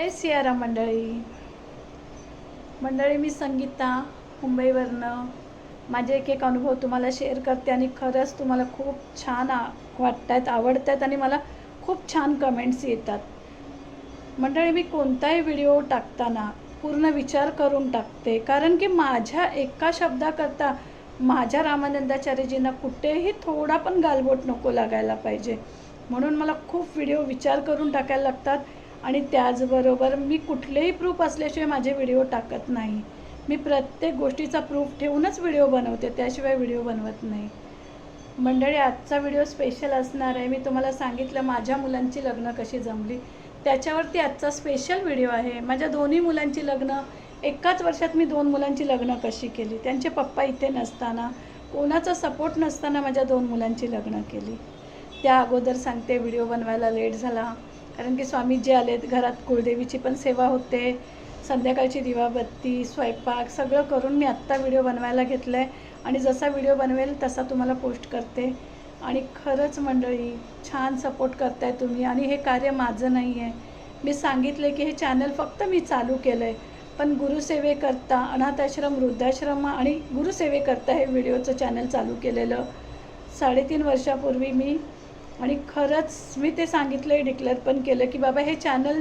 जय Sierra मंडळी. मंडळी मी संगीता मुंबईवरनं. माझे एक एक अनुभव तुम्हाला शेअर करते आणि खरंच तुम्हाला खूप छान आ वाटत आहेत आवडत आहेत आणि मला खूप छान कमेंट्स येतात. मंडळी मी कोणताही व्हिडिओ टाकताना पूर्ण विचार करून टाकते. कारण की माझ्या एका शब्दाकरता माझ्या रामानंदाचार्यजींना कुठेही थोडा पण गालबोट नको लागायला पाहिजे. म्हणून मला खूप व्हिडिओ विचार करून टाकायला लागतात. आणि त्याचबरोबर मी कुठलेही प्रूफ असल्याशिवाय माझे व्हिडिओ टाकत नाही. मी प्रत्येक गोष्टीचा प्रूफ ठेवूनच व्हिडिओ बनवते त्याशिवाय व्हिडिओ बनवत नाही. मंडळी आजचा व्हिडिओ स्पेशल असणार आहे. मी तुम्हाला सांगितलं माझ्या मुलांची लग्न कशी जमली. त्याच्यावरती आजचा स्पेशल व्हिडिओ आहे. माझ्या दोन्ही मुलांची लग्न एकाच वर्षात मी दोन मुलांची लग्न कशी केली? त्यांचे पप्पा इथे नसताना कोणाचा सपोर्ट नसताना माझ्या दोन मुलांची लग्न केली. त्या अगोदर सांगते व्हिडिओ बनवायला लेट झाला. कारण की स्वामी जे आलेत घरात कुळदेवीची पण सेवा होते संध्याकाळची दिवाबत्ती स्वयंपाक सगळं करून मी आत्ता व्हिडिओ बनवायला घेतला आहे आणि जसा व्हिडिओ बनवेल तसा तुम्हाला पोस्ट करते. आणि खरंच मंडळी छान सपोर्ट करताय तुम्ही. आणि हे कार्य माझं नाही आहे मी सांगितलं की हे चॅनल फक्त मी चालू केलं आहे पण गुरुसेवेकरता अनाथाश्रम वृद्धाश्रम आणि गुरुसेवेकरता हे व्हिडिओचं चॅनल चालू केलेलं. साडेतीन वर्षापूर्वी मी आणि खरंच मी ते सांगितलं आहे डिक्लेअर पण केलं की बाबा हे चॅनल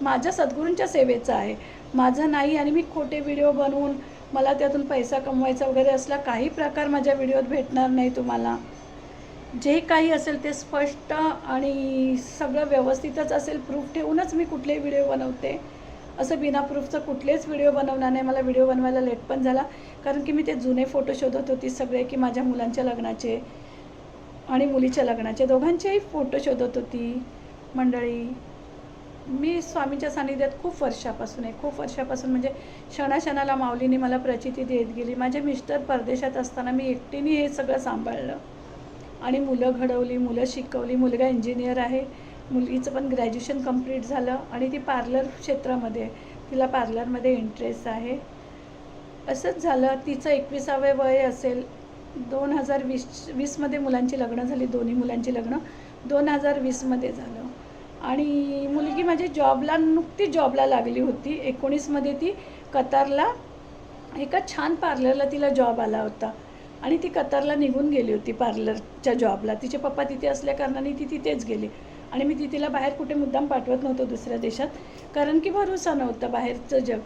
माझ्या सद्गुरूंच्या सेवेचं आहे. माझं नाही आणि मी खोटे व्हिडिओ बनवून मला त्यातून पैसा कमवायचा वगैरे असला काही प्रकार माझ्या व्हिडिओत भेटणार नाही तुम्हाला. जे काही असेल ते स्पष्ट आणि सगळं व्यवस्थितच असेल प्रूफ ठेवूनच मी कुठलेही व्हिडिओ बनवते. असं बिना प्रूफचं कुठलेच व्हिडिओ बनवणार नाही. मला व्हिडिओ बनवायला लेट पण झाला. कारण की मी ते जुने फोटो शोधत होती सगळे की माझ्या मुलांच्या लग्नाचे. आणि मुलीच्या लग्नाचे दोघांचेही फोटो शोधत होती. मंडळी मी स्वामीच्या सानिध्यात खूप वर्षापासून आहे. खूप वर्षापासून म्हणजे क्षणाक्षणाला माऊलीने मला प्रचिती देत गेली. माझे मिस्टर परदेशात असताना मी एकटीने हे सगळं सांभाळलं. आणि मुलं घडवली मुलं शिकवली. मुलगा इंजिनियर आहे. मुलगीचं पण ग्रॅज्युएशन कंप्लीट झालं आणि ती पार्लर क्षेत्रामध्ये तिला पार्लरमध्ये इंटरेस्ट आहे. असंच झालं. तिचं एकविसावे वय असेल. दोन हजार वीस वीसमध्ये मुलांची लग्न झाली दोन्ही मुलांची लग्न. दोन हजार वीसमध्ये झालं. आणि मुलगी माझी जॉबला नुकती जॉबला लागली होती. एकोणीसमध्ये ती कतारला एका छान पार्लरला तिला जॉब आला होता. आणि ती कतारला निघून गेली होती पार्लरच्या जॉबला. तिचे पप्पा तिथे असल्याकारणाने ती तिथेच गेली. आणि मी ती तिला बाहेर कुठे मुद्दाम पाठवत नव्हतो दुसऱ्या देशात. कारण की भरोसा नव्हता बाहेरचं जग.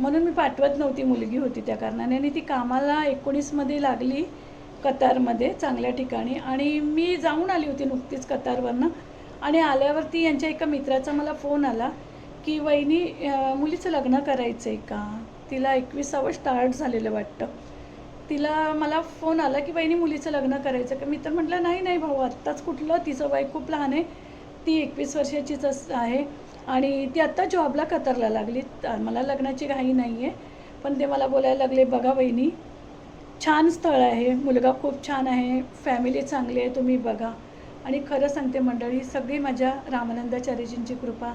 म्हणून मी पाठवत नव्हती मुलगी होती त्या कारणाने. आणि ती कामाला एकोणीसमध्ये लागली कतारमध्ये चांगल्या ठिकाणी. आणि मी जाऊन आली होती नुकतीच कतारवरनं. आणि आल्यावरती यांच्या एका मित्राचा मला फोन आला की वहिनी मुलीचं लग्न करायचं आहे का? तिला एकविसावं स्टार्ट झालेलं वाटतं. तिला मला फोन आला की वहिनी मुलीचं लग्न करायचं का? मी तर म्हटलं नाही नाही भाऊ आत्ताच कुठलं? तिचं वय खूप लहान आहे. ती एकवीस वर्षाचीच अस- आहे. आणि ती आत्ता जॉबला कतारला लागली. मला लग्नाची घाई नाही आहे पण ते मला बोलायला लागले बघा वहिनी छान स्थळ आहे. मुलगा खूप छान आहे. फॅमिली चांगली आहे. तुम्ही बघा. आणि खरं सांगते मंडळी सगळी माझ्या रामानंदाचार्यजींची कृपा.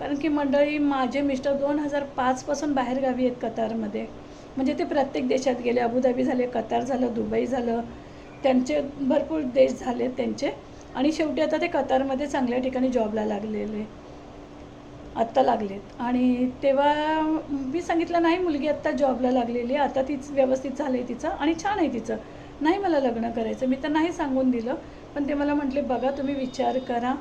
कारण की मंडळी माझे मिस्टर दोन हजार पाचपासून बाहेरगावी आहेत कतारमध्ये. म्हणजे ते प्रत्येक देशात गेले. अबुधाबी झाले कतार झालं दुबई झालं. त्यांचे भरपूर देश झाले त्यांचे. आणि शेवटी आता ते कतारमध्ये चांगल्या ठिकाणी जॉबला लागलेले. आत्ता लागलेत. आणि तेव्हा मी सांगितलं नाही मुलगी आत्ता जॉबला लागलेली आहे. आता तीच व्यवस्थित झालं आहे तिचं आणि छान आहे तिचं. नाही मला लग्न करायचं. मी तर नाही सांगून दिलं पण ते मला म्हटले बघा तुम्ही विचार करा.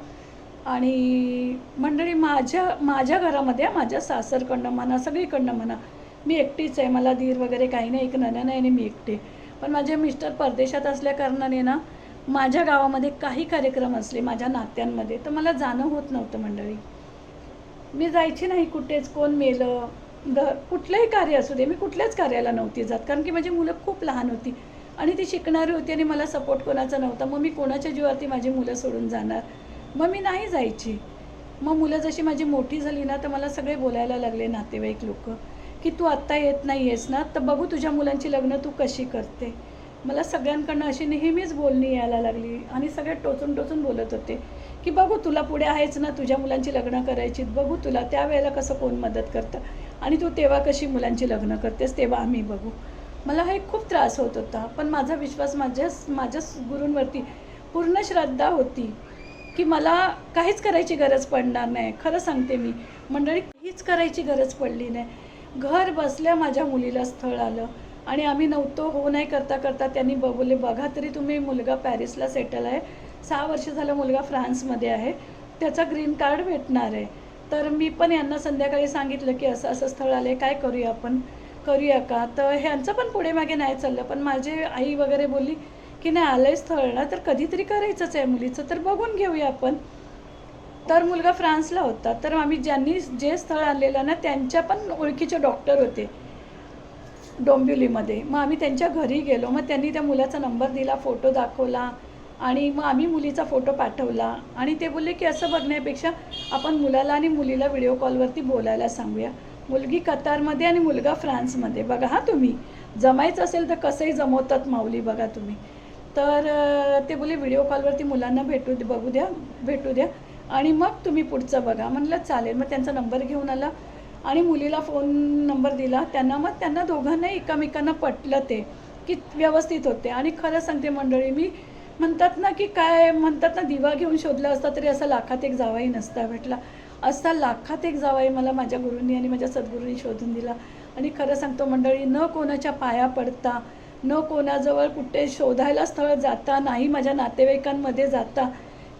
आणि मंडळी माझ्या माझ्या घरामध्ये माझ्या सासरकडनं म्हणा सगळीकडनं म्हणा मी एकटीच आहे. मला धीर वगैरे काही नाही. एक नन नाही आणि मी एकटे. पण माझे मिस्टर परदेशात असल्याकारणाने ना माझ्या गावामध्ये काही कार्यक्रम असले माझ्या नात्यांमध्ये तर मला जाणं होत नव्हतं मंडळी. मी जायची नाही कुठेच कोण मेलं घ कुठलंही कार्य असू दे मी कुठल्याच कार्याला नव्हती जात. कारण की माझी मुलं खूप लहान होती. आणि ती शिकणारी होती आणि मला सपोर्ट कोणाचा नव्हता. मग मी कोणाच्या जीवावरती माझी मुलं सोडून जाणार? मग मी नाही जायची. मग मुलं जशी माझी मोठी झाली ना तर मला सगळे बोलायला लागले नातेवाईक लोक की तू आत्ता येत नाही आहेस ना तर बघू तुझ्या मुलांची लग्न तू कशी करते. मला सगळ्यांकडनं अशी नेहमीच बोलणी यायला लागली आणि सगळे टोचून टोचून बोलत होते. की बघू तुला पुढे आहेच ना तुझ्या मुलांची लग्न करायची बघू तुला त्यावेळेला कसं कोण मदत करतं. आणि तू तेव्हा कशी मुलांची लग्न करतेस तेव्हा आम्ही बघू. मला हे खूप त्रास होत होता पण माझा विश्वास माझ्या माझ्या गुरूंवरती पूर्ण श्रद्धा होती की मला काहीच करायची गरज पडणार नाही. खरं सांगते मी मंडळी काहीच करायची गरज पडली नाही. घर बसल्या माझ्या मुलीला स्थळ आलं आणि आम्ही नव्हतो हो नाही करता करता त्यांनी बघवले बघा तरी तुम्ही मुलगा पॅरिसला सेटल आहे सहा वर्ष झालं मुलगा फ्रान्समध्ये आहे. त्याचा ग्रीन कार्ड भेटणार आहे. तर मी पण यांना संध्याकाळी सांगितलं की असं असं स्थळ आलं आहे काय करूया आपण? करूया का? तर ह्यांचं पण पुढे मागे नाही चाललं. पण माझी आई वगैरे बोलली की नाही आलं आहे स्थळ ना तर कधीतरी करायचंच आहे मुलीचं. तर बघून घेऊया आपण. तर मुलगा फ्रान्सला होता. तर आम्ही ज्यांनी जे स्थळ आणलेलं ना त्यांच्या पण ओळखीचे डॉक्टर होते डोंबिवलीमध्ये. मग आम्ही त्यांच्या घरी गेलो. मग त्यांनी त्या मुलाचा नंबर दिला फोटो दाखवला. आणि मग आम्ही मुलीचा फोटो पाठवला. आणि ते बोलले की असं बघण्यापेक्षा आपण मुलाला आणि मुलीला व्हिडिओ कॉलवरती बोलायला सांगूया. मुलगी कतारमध्ये आणि मुलगा फ्रान्समध्ये. बघा हा तुम्ही. जमायचं असेल तर कसंही जमवतात माऊली बघा तुम्ही. तर ते बोले व्हिडिओ कॉलवरती मुलांना भेटू बघू द्या भेटू द्या. आणि मग तुम्ही पुढचं बघा. म्हणलं चालेल. मग त्यांचा नंबर घेऊन आला. आणि मुलीला फोन नंबर दिला. त्यांना मग त्यांना दोघांनाही एकमेकांना पटलं ते की व्यवस्थित होते. आणि खरं सांगते मंडळी मी म्हणतात ना की काय म्हणतात ना दिवा घेऊन शोधला असता तरी असा लाखात एक जावाई नसता भेटला. असा लाखात एक जावाई मला माझ्या गुरूंनी आणि माझ्या सद्गुरूंनी शोधून दिला. आणि खरं सांगतो मंडळी न कोणाच्या पाया पडता न कोणाजवळ कुठे शोधायला स्थळ जाता नाही माझ्या नातेवाईकांमध्ये जाता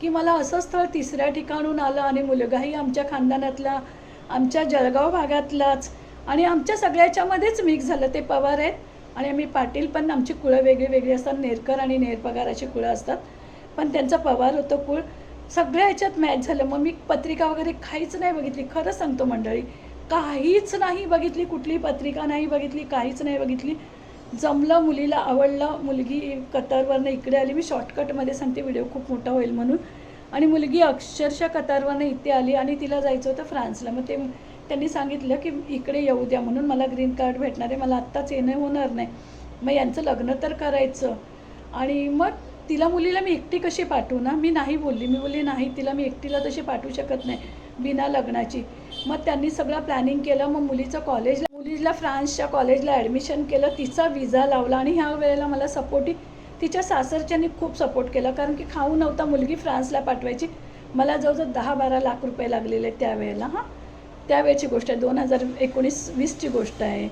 की मला असं स्थळ तिसऱ्या ठिकाणून आलं आणि मुलगाही आमच्या खानदानातला आमच्या जळगाव भागातलाच आणि आमच्या सगळ्याच्यामध्येच मिक्स झालं. ते पवार आहेत आणि आम्ही पाटील पण आमची कुळं वेगळी वेगळी असतात. नेरकर आणि नेरपगाराची कुळं असतात. पण त्यांचा पवार होतो कुळ सगळ्या ह्याच्यात मॅच झालं. मग मी पत्रिका वगैरे काहीच नाही बघितली. खरं सांगतो मंडळी काहीच नाही बघितली. कुठली पत्रिका नाही बघितली काहीच नाही बघितली. जमलं मुलीला आवडलं मुलगी कतारवरनं इकडे आली. मी शॉर्टकटमध्ये सांगते व्हिडिओ खूप मोठा होईल म्हणून. आणि मुलगी अक्षरशः कतारवरनं इथे आली आणि तिला जायचं होतं फ्रान्सला. मग ते त्यांनी सांगितलं की इकडे येऊ द्या म्हणून मला ग्रीन कार्ड भेटणार आहे मला आत्ताच येणं होणार नाही. मग यांचं लग्न तर करायचं. आणि मग तिला मुलीला मी एकटी कशी पाठवू ना? मी नाही बोलली. मी बोलली नाही तिला मी एकटीला तशी पाठवू शकत नाही बिना लग्नाची. मग त्यांनी सगळं प्लॅनिंग केलं. मग मुलीचं कॉलेजला मुलीला फ्रान्सच्या कॉलेजला ॲडमिशन केलं. तिचा विजा लावला आणि ह्या वेळेला मला सपोर्टी तिच्या सासरच्यांनी खूप सपोर्ट केला. कारण की खाऊ नव्हता मुलगी फ्रान्सला पाठवायची. मला जवळजवळ दहा बारा लाख रुपये लागलेले त्यावेळेला हां. त्यावेळेची गोष्ट आहे. दोन हजार एकोणीस वीसची गोष्ट आहे.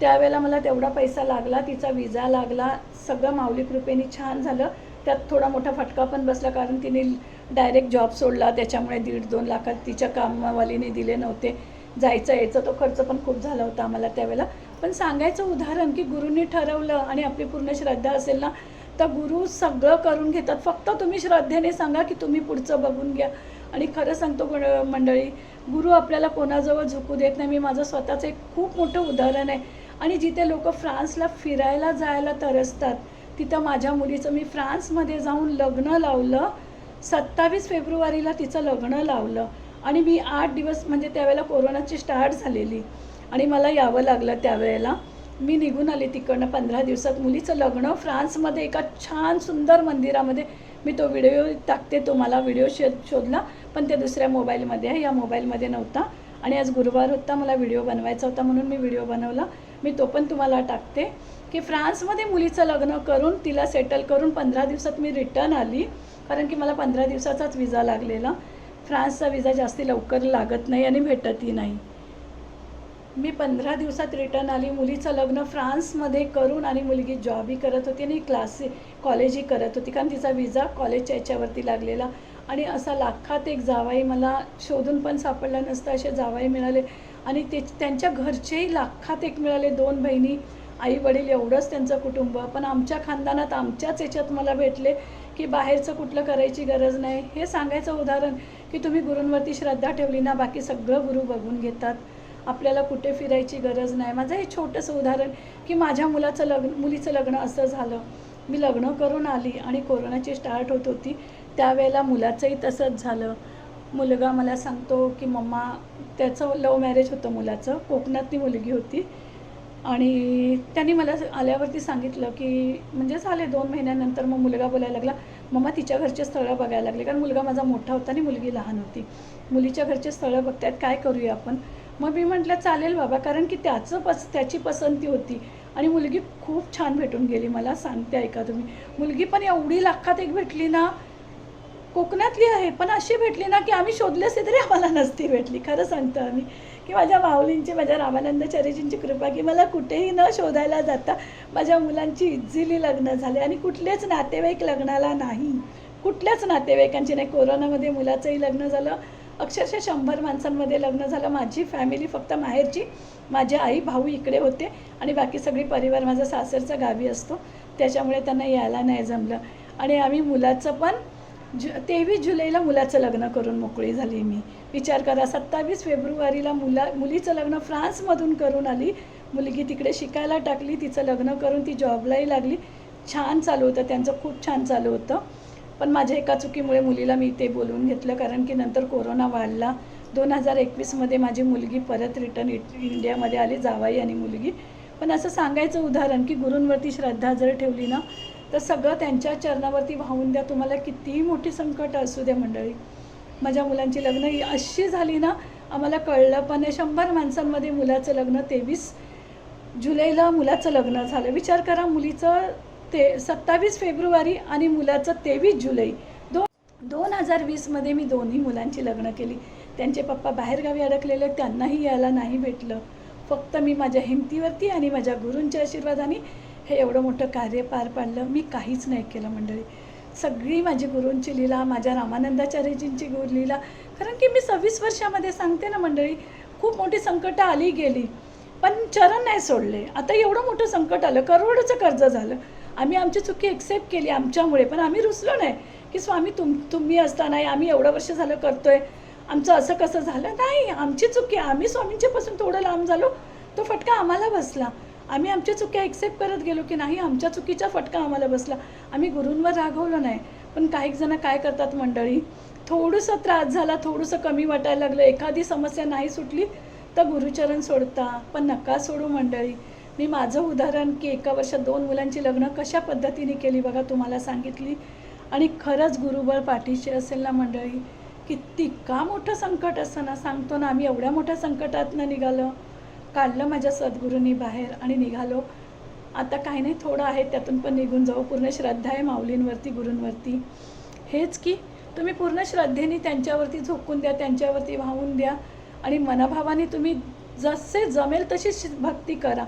त्यावेळेला मला तेवढा पैसा लागला तिचा विजा लागला सगळं माऊली कृपेने छान झालं. त्यात थोडा मोठा फटका पण बसला कारण तिने डायरेक्ट जॉब सोडला. त्याच्यामुळे दीड दोन लाखात तिच्या कामवालीने दिले नव्हते. जायचं यायचं तो खर्च पण खूप झाला होता आम्हाला त्यावेळेला. पण सांगायचं उदाहरण की गुरुंनी ठरवलं आणि आपली पूर्ण श्रद्धा असेल ना तर गुरु सगळं करून घेतात. फक्त तुम्ही श्रद्धेने सांगा की तुम्ही पुढचं बघून घ्या. आणि खरं सांगतो मंडळी गुरु आपल्याला कोणाजवळ झुकू देत नाही. मी माझं स्वतःचं एक खूप मोठं उदाहरण आहे. आणि जिथे लोक फ्रान्सला फिरायला जायला तरसतात तिथं माझ्या मुलीचं मी फ्रान्समध्ये जाऊन लग्न लावलं. सत्तावीस फेब्रुवारीला तिचं लग्न लावलं. आणि मी आठ दिवस म्हणजे त्यावेळेला कोरोनाची स्टार्ट झालेली. आणि मला यावं लागलं त्यावेळेला. मी निघून आले तिकडनं पंधरा दिवसात. मुलीचं लग्न फ्रान्समध्ये एका छान सुंदर मंदिरामध्ये. मी तो व्हिडिओ टाकते तुम्हाला व्हिडिओ शोध शोधला. पण ते दुसऱ्या मोबाईलमध्ये आहे. या मोबाईलमध्ये नव्हता. आणि आज गुरुवार होता मला व्हिडिओ बनवायचा होता म्हणून मी व्हिडिओ बनवला. मी तो पण तुम्हाला टाकते. की फ्रान्समध्ये मुलीचं लग्न करून तिला सेटल करून पंधरा दिवसात मी रिटर्न आली. कारण की मला पंधरा दिवसाचाच विजा लागलेला. फ्रान्सचा विजा जास्ती लवकर लागत नाही आणि भेटतही नाही. मी पंधरा दिवसात रिटर्न आली. मुलीचं लग्न फ्रान्समध्ये करून आणि मुलगी जॉबही करत होती आणि क्लास कॉलेजही करत होती. कारण तिचा विजा कॉलेजच्या याच्यावरती लागलेला. आणि असा लाखात एक जावाई मला शोधून पण सापडला नसता असे जावाई मिळाले. आणि ते त्यांच्या घरचेही लाखात एक मिळाले दोन बहिणी आई वडील एवढंच त्यांचं कुटुंब. पण आमच्या खानदानात आमच्याच याच्यात मला भेटले की बाहेरचं कुठलं करायची गरज नाही. हे सांगायचं उदाहरण की तुम्ही गुरूंवरती श्रद्धा ठेवली ना बाकी सगळं गुरु बघून घेतात. आपल्याला कुठे फिरायची गरज नाही. माझं हे छोटंसं उदाहरण की माझ्या मुलाचं लग्न मुलीचं लग्न असं झालं. मी लग्न करून आली आणि कोरोनाची स्टार्ट होत होती. त्यावेळेला मुलाचंही तसंच झालं. मुलगा मला सांगतो की मम्मा त्याचं लव मॅरेज होतं मुलाचं. कोकणातली मुलगी होती. आणि त्यांनी मला आल्यावरती सांगितलं की म्हणजे झाले दोन महिन्यानंतर मग मुलगा बोलायला लागला मम्मा तिच्या घरचे स्थळं बघायला लागले कारण मुलगा माझा मोठा होता आणि मुलगी लहान होती. मुलीच्या घरचे स्थळं बघतायत काय करूया आपण? मग मी म्हटलं चालेल बाबा कारण की त्याचं पस त्याची पसंती होती आणि मुलगी खूप छान भेटून गेली मला सांगते ऐका तुम्ही. मुलगी पण एवढी लाखात एक भेटली ना कोकणातली आहे पण अशी भेटली ना की आम्ही शोधले असते तरी आम्हाला नसती भेटली. खरं सांगतो आम्ही की माझ्या माऊलींची माझ्या रामानंदचार्यजींची कृपा की मला कुठेही न शोधायला जाता माझ्या मुलांची इझिली लग्न झाले. आणि कुठलेच नातेवाईक लग्नाला नाही. कुठल्याच नातेवाईकांची नाही. कोरोनामध्ये मुलाचंही लग्न झालं. अक्षरशः शंभर माणसांमध्ये लग्न झालं. माझी फॅमिली फक्त माहेरची. माझे आई भाऊ इकडे होते आणि बाकी सगळी परिवार माझा सासरचा गावी असतो. त्याच्यामुळे त्यांना यायला नाही जमलं. आणि आम्ही मुलाचं पण जु तेवीस जुलैला मुलाचं लग्न करून मोकळी झाली मी. विचार करा सत्तावीस फेब्रुवारीला मुला मुलीचं लग्न फ्रान्समधून करून आली. मुलगी तिकडे शिकायला टाकली तिचं लग्न करून ती जॉबलाही लागली. छान चालू होतं त्यांचं खूप छान चालू होतं. पण माझ्या एका चुकीमुळे मुलीला मी ते बोलवून घेतलं कारण की नंतर कोरोना वाढला. दोन हजार एकवीसमध्ये माझी मुलगी परत रिटर्न इंडियामध्ये आली जावाई आणि मुलगी. पण असं सांगायचं उदाहरण की गुरूंवरती श्रद्धा जर ठेवली ना तर सगळं त्यांच्या चरणावरती वाहून द्या. तुम्हाला कितीही मोठी संकट असू द्या मंडळी. माझ्या मुलांची लग्न ही अशी झाली ना आम्हाला कळलं पण शंभर माणसांमध्ये मुलाचं लग्न तेवीस जुलैला मुलाचं लग्न झालं. विचार करा मुलीचं ते सत्तावीस फेब्रुवारी आणि मुलाचं तेवीस जुलै. दोन दोन हजार वीसमध्ये मी दोन्ही मुलांची लग्न केली. त्यांचे पप्पा बाहेरगावी अडकलेले त्यांनाही यायला नाही भेटलं. फक्त मी माझ्या हिमतीवरती आणि माझ्या गुरूंच्या आशीर्वादाने हे एवढं मोठं कार्य पार पाडलं मी काहीच नाही केलं मंडळी. सगळी माझी गुरूंची लीला माझ्या रामानंदाचार्यजींची गुरु लीला कारण की मी सव्वीस वर्षामध्ये सांगते ना मंडळी खूप मोठी संकटं आली गेली पण चरण नाही सोडले. आता एवढं मोठं संकट आलं करोडचं कर्ज झालं. आम्ही आमची चुकी एक्सेप्ट केली आमच्यामुळे पण आम्ही रुसलो नाही की स्वामी तुम तुम्ही असताना आम्ही एवढं वर्ष झालं करतोय आमचं असं कसं झालं? नाही आमची चुकी आम्ही स्वामींच्यापासून थोडं लांब झालो तो फटका आम्हाला बसला. आम्ही आमच्या चुक्या ॲक्सेप्ट करत गेलो की नाही आमच्या चुकीचा फटका आम्हाला बसला. आम्ही गुरूंवर रागवलो नाही. पण काही जण काय करतात मंडळी थोडंसं त्रास झाला थोडंसं कमी वाटायला लागलं एखादी समस्या नाही सुटली तर गुरुचरण सोडता. पण नका सोडू मंडळी. मी माझं उदाहरण की एका वर्षात दोन मुलांची लग्न कशा पद्धतीने केली बघा तुम्हाला सांगितली. आणि खरंच गुरुबळ पाठीशी असेल ना मंडळी किती का मोठं संकट असतं ना? सांगतो ना आम्ही एवढ्या मोठ्या संकटातनं निघालो. काढलं माझ्या सद्गुरूंनी बाहेर आणि निघालो. आता काही नाही थोडं आहे त्यातून पण निघून जाऊ. पूर्ण श्रद्धा आहे माऊलींवरती गुरूंवरती. हेच की तुम्ही पूर्ण श्रद्धेने त्यांच्यावरती झोकून द्या त्यांच्यावरती वाहून द्या आणि मनाभावाने तुम्ही जसे जमेल तशीच श- भक्ती करा.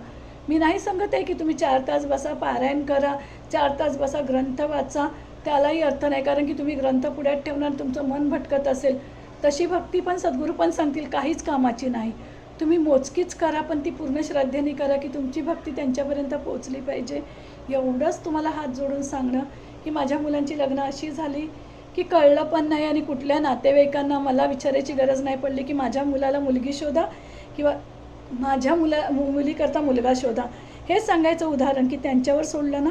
मी नाही सांगत आहे की तुम्ही चार तास बसा पारायण करा चार तास बसा ग्रंथ वाचा त्यालाही अर्थ नाही. कारण की तुम्ही ग्रंथ पुढ्यात ठेवणार तुमचं मन भटकत असेल. तशी भक्ती पण सद्गुरू पण सांगतील काहीच कामाची नाही. तुम्ही मोजकीच करा पण ती पूर्ण श्रद्धेने करा की तुमची भक्ती त्यांच्यापर्यंत पोचली पाहिजे. एवढंच तुम्हाला हात जोडून सांगणं की माझ्या मुलांची लग्न अशी झाली की कळलं पण नाही आणि कुठल्या नातेवाईकांना मला विचारायची गरज नाही पडली की माझ्या मुलाला मुलगी शोधा किंवा माझ्या मुला मु- मुलीकरता मुलगा शोधा. हे सांगायचं उदाहरण की त्यांच्यावर सोडलं ना?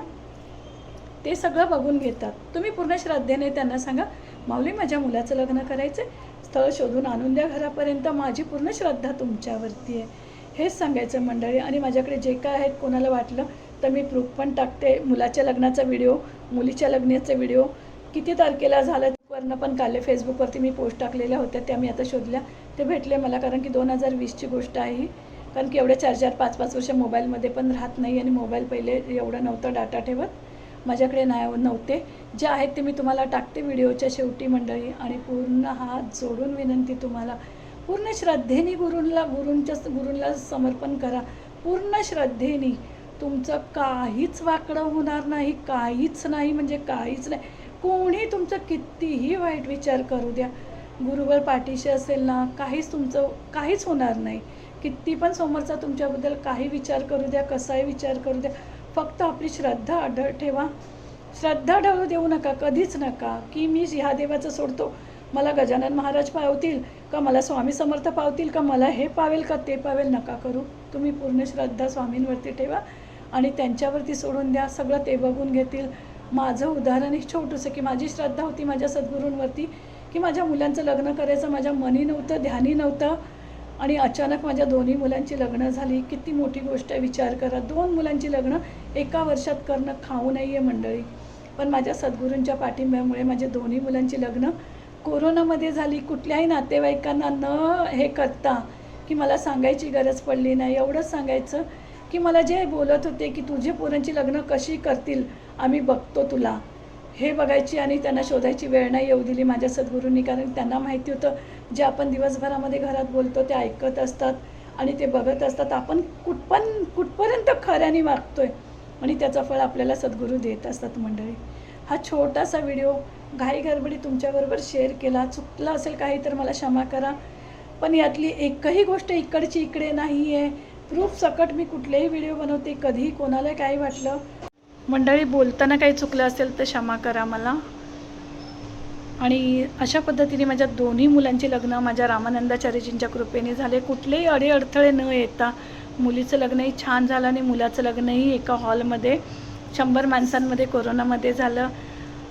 ते सगळं बघून घेतात. तुम्ही पूर्ण श्रद्धेने त्यांना सांगा माऊली माझ्या मुलाचं लग्न करायचं स्थळ शोधून आणून द्या घरापर्यंत. माझी पूर्ण श्रद्धा तुमच्यावरती आहे. हेच सांगायचं मंडळी. आणि माझ्याकडे जे काय आहेत कोणाला वाटलं तर मी प्रूफ पण टाकते. मुलाच्या लग्नाचा व्हिडिओ मुलीच्या लग्नाचा व्हिडिओ. किती तारखेला झालं? वरनं पण काले फेसबुकवरती मी पोस्ट टाकलेल्या होत्या. त्या मी आता शोधल्या. ते भेटले मला कारण की दोन हजार वीसची गोष्ट आहे ही. कारण की एवढ्या चार चार पाच पाच वर्ष मोबाईलमध्ये पण राहत नाही आणि मोबाईल पहिले एवढं नव्हतं डाटा ठेवत. माझ्याकडे नाही नव्हते. जे आहेत ते मी तुम्हाला टाकते व्हिडिओच्या शेवटी मंडळी आणि पूर्ण हात जोडून विनंती तुम्हाला. पूर्ण श्रद्धेने गुरूंला गुरूंच्या गुरूंला समर्पण करा. पूर्ण श्रद्धेने. तुमचं काहीच वाकडं होणार नाही काहीच नाही म्हणजे काहीच नाही. कोणी तुमचं कितीही वाईट विचार करू द्या. गुरुवर पाठीशी असेल ना काहीच तुमचं काहीच होणार नाही. किती पण समोरचा तुमच्याबद्दल काही विचार करू द्या कसाही विचार करू द्या. फक्त आपली श्रद्धा अढळ ठेवा. श्रद्धा ढळू देऊ नका कधीच नका. की मी ह्या देवाचं सोडतो? मला गजानन महाराज पावतील? का मला स्वामी समर्थ पावतील? का मला हे पावेल? का ते पावेल? नका करू. तुम्ही पूर्ण श्रद्धा स्वामींवरती ठेवा आणि त्यांच्यावरती सोडून द्या. सगळं ते बघून घेतील. माझं उदाहरण एक छोटंसं की माझी श्रद्धा होती माझ्या सद्गुरूंवरती की माझ्या मुलांचं लग्न करायचं माझ्या मनी नव्हतं ध्यानी नव्हतं. आणि अचानक माझ्या दोन्ही मुलांची लग्न झाली. किती मोठी गोष्ट आहे विचार करा. दोन मुलांची लग्न एका वर्षात करणं खाऊ नाही आहे मंडळी. पण माझ्या सद्गुरूंच्या पाठिंब्यामुळे माझ्या दोन्ही मुलांची लग्न कोरोनामध्ये झाली. कुठल्याही नातेवाईकांना न हे करता की मला सांगायची गरज पडली नाही. एवढंच सांगायचं की मला जे बोलत होते की तुझे पोरांची लग्न कशी करतील आम्ही बघतो तुला. हे बघायची आणि त्यांना शोधायची वेळ नाही येऊ दिली माझ्या सद्गुरूंनी कारण त्यांना माहिती होतं जे आपण दिवसभरामध्ये घरात बोलतो ते ऐकत असतात आणि ते बघत असतात. आपण कुठपण कुठपर्यंत खऱ्याने मागतोय आणि त्याचं फळ आपल्याला सद्गुरू देत असतात मंडळी. हा छोटासा व्हिडिओ घाई गडबडी तुमच्याबरोबर शेअर केला. चुकलं असेल काही तर मला क्षमा करा. पण यातली एकही गोष्ट इकडची इकडे नाही आहे प्रूफ सकट मी कुठलेही व्हिडिओ बनवते कधीही कोणाला काही वाटलं मंडळी बोलताना काही चुकलं असेल तर क्षमा करा मला. आणि अशा पद्धतीने माझ्या दोन्ही मुलांची लग्न माझ्या रामानंदाचार्यजींच्या कृपेने झाले. कुठलेही अडीअडथळे न येता मुलीचं लग्नही छान झालं आणि मुलाचं लग्नही एका हॉलमध्ये शंभर माणसांमध्ये कोरोनामध्ये झालं.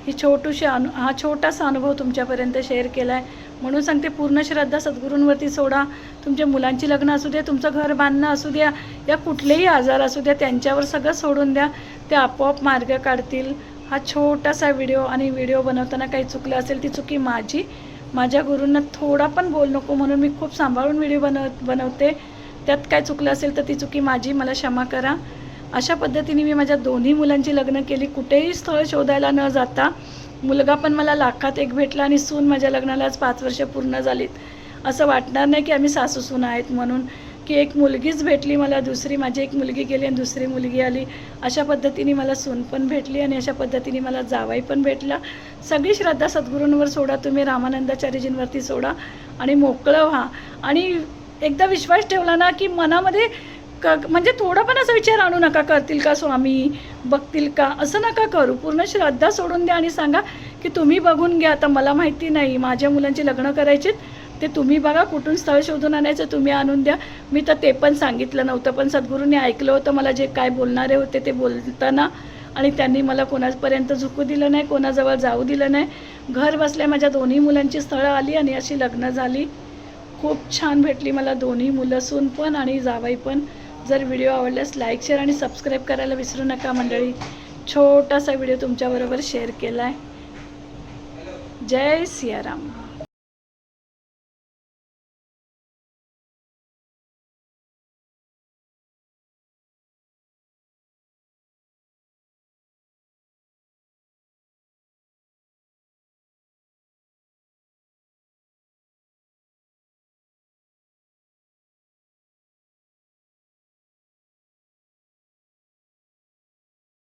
ही छोटूशी अनु हा छोटासा अनुभव तुमच्यापर्यंत शेअर केला आहे म्हणून सांगते पूर्ण श्रद्धा सद्गुरूंवरती सोडा. तुमच्या मुलांची लग्न असू द्या तुमचं घर बांधणं असू द्या या कुठलेही आजार असू द्या त्यांच्यावर सगळं सोडून द्या. ते आपोआप मार्ग काढतील. हा छोटासा व्हिडिओ आणि व्हिडिओ बनवताना काही चुकलं असेल ती चुकी माझी. माझ्या गुरूंना थोडा पण बोल नको म्हणून मी खूप सांभाळून व्हिडिओ बनव बनवते. त्यात काय चुकलं असेल तर ती चुकी माझी मला क्षमा करा. अशा पद्धतीने मी माझ्या दोन्ही मुलांची लग्न केली. कुठेही स्थळ शोधायला न जाता मुलगा पण मला लाखात एक भेटला आणि सून माझ्या लग्नाला आज पाच वर्ष पूर्ण झालीत. असं वाटणार नाही की आम्ही सासू सून आहेत म्हणून. की एक मुलगीच भेटली मला दुसरी माझी एक मुलगी गेली आणि दुसरी मुलगी आली. अशा पद्धतीने मला सून पण भेटली आणि अशा पद्धतीने मला जावाई पण भेटला. सगळी श्रद्धा सद्गुरूंवर सोडा तुम्ही रामानंदाचार्यजींवरती सोडा आणि मोकळं व्हा. आणि एकदा विश्वास ठेवला ना की मनामध्ये क म्हणजे थोडा पण असा विचार आणू नका करतील का स्वामी बघतील का असं नका करू. पूर्ण श्रद्धा सोडून द्या आणि सांगा की तुम्ही बघून घ्या. आता मला माहिती नाही माझ्या मुलांची लग्न करायचीत. ते तुम्ही बघा कुठून स्थळ शोधून आणायचं तुम्ही आणून द्या. मी तर ते पण सांगितलं नव्हतं पण सद्गुरूंनी ऐकलं होतं मला जे काय बोलणारे होते ते बोलताना. आणि त्यांनी मला कोणापर्यंत झुकू दिलं नाही कोणाजवळ जाऊ दिलं नाही. घर बसल्या माझ्या दोन्ही मुलांची स्थळं आली आणि अशी लग्न झाली. खूप छान भेटली मला दोन्ही मुलं सून पण आणि जावाई पण. जर व्हिडिओ आवडल्यास लाईक शेअर आणि सबस्क्राईब करायला विसरू नका मंडळी. छोटासा व्हिडिओ तुमच्याबरोबर शेअर केला आहे जय सियाराम.